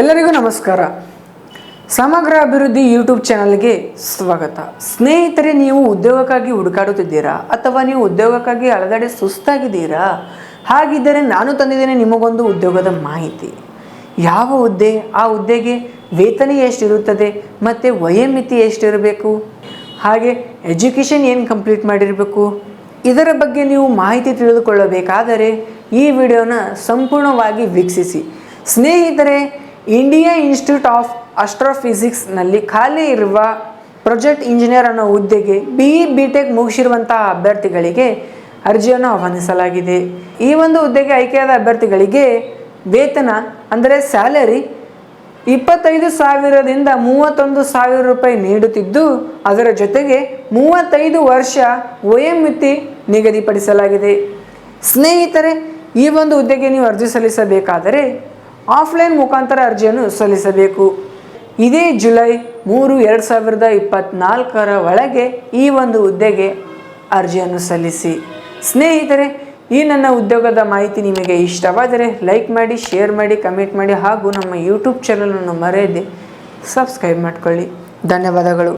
ಎಲ್ಲರಿಗೂ ನಮಸ್ಕಾರ. ಸಮಗ್ರ ಅಭಿವೃದ್ಧಿ ಯೂಟ್ಯೂಬ್ ಚಾನಲ್ಗೆ ಸ್ವಾಗತ. ಸ್ನೇಹಿತರೆ, ನೀವು ಉದ್ಯೋಗಕ್ಕಾಗಿ ಹುಡುಕಾಡುತ್ತಿದ್ದೀರಾ? ಅಥವಾ ನೀವು ಉದ್ಯೋಗಕ್ಕಾಗಿ ಅಳಗಡೆ ಸುಸ್ತಾಗಿದ್ದೀರಾ? ಹಾಗಿದ್ದರೆ ನಾನು ತಂದಿದ್ದೇನೆ ನಿಮಗೊಂದು ಉದ್ಯೋಗದ ಮಾಹಿತಿ. ಯಾವ ಹುದ್ದೆ? ಆ ಹುದ್ದೆಗೆ ವೇತನ ಎಷ್ಟಿರುತ್ತದೆ? ಮತ್ತು ವಯೋಮಿತಿ ಎಷ್ಟಿರಬೇಕು? ಹಾಗೆ ಎಜುಕೇಷನ್ ಏನು ಕಂಪ್ಲೀಟ್ ಮಾಡಿರಬೇಕು? ಇದರ ಬಗ್ಗೆ ನೀವು ಮಾಹಿತಿ ತಿಳಿದುಕೊಳ್ಳಬೇಕಾದರೆ ಈ ವಿಡಿಯೋನ ಸಂಪೂರ್ಣವಾಗಿ ವೀಕ್ಷಿಸಿ. ಸ್ನೇಹಿತರೆ ಇಂಡಿಯಾ ಇನ್ಸ್ಟಿಟ್ಯೂಟ್ ಆಫ್ ಅಸ್ಟ್ರೋಫಿಸಿಕ್ಸ್ನಲ್ಲಿ ಖಾಲಿ ಇರುವ ಪ್ರೊಜೆಕ್ಟ್ ಇಂಜಿನಿಯರ್ ಅನ್ನೋ ಹುದ್ದೆಗೆ ಬಿ ಇ ಬಿ ಟೆಕ್ ಮುಗಿಸಿರುವಂತಹ ಅಭ್ಯರ್ಥಿಗಳಿಗೆ ಅರ್ಜಿಯನ್ನು ಆಹ್ವಾನಿಸಲಾಗಿದೆ. ಈ ಒಂದು ಹುದ್ದೆಗೆ ಆಯ್ಕೆಯಾದ ಅಭ್ಯರ್ಥಿಗಳಿಗೆ ವೇತನ, ಅಂದರೆ ಸ್ಯಾಲರಿ, ಇಪ್ಪತ್ತೈದು ಸಾವಿರದಿಂದ ಮೂವತ್ತೊಂದು ಸಾವಿರ ರೂಪಾಯಿ ನೀಡುತ್ತಿದ್ದು, ಅದರ ಜೊತೆಗೆ ಮೂವತ್ತೈದು ವರ್ಷ ವಯೋಮಿತಿ ನಿಗದಿಪಡಿಸಲಾಗಿದೆ. ಸ್ನೇಹಿತರೆ, ಈ ಒಂದು ಹುದ್ದೆಗೆ ನೀವು ಅರ್ಜಿ ಸಲ್ಲಿಸಬೇಕಾದರೆ ಆಫ್ಲೈನ್ ಮುಖಾಂತರ ಅರ್ಜಿಯನ್ನು ಸಲ್ಲಿಸಬೇಕು. ಇದೇ ಜುಲೈ ಮೂರು, ಎರಡು ಸಾವಿರದ ಇಪ್ಪತ್ತ್ನಾಲ್ಕರ ಒಳಗೆ ಈ ಒಂದು ಹುದ್ದೆಗೆ ಅರ್ಜಿಯನ್ನು ಸಲ್ಲಿಸಿ. ಸ್ನೇಹಿತರೆ, ಈ ನನ್ನ ಉದ್ಯೋಗದ ಮಾಹಿತಿ ನಿಮಗೆ ಇಷ್ಟವಾದರೆ ಲೈಕ್ ಮಾಡಿ, ಶೇರ್ ಮಾಡಿ, ಕಮೆಂಟ್ ಮಾಡಿ ಹಾಗೂ ನಮ್ಮ ಯೂಟ್ಯೂಬ್ ಚಾನಲನ್ನು ಮರೆಯದೆ ಸಬ್ಸ್ಕ್ರೈಬ್ ಮಾಡಿಕೊಳ್ಳಿ. ಧನ್ಯವಾದಗಳು.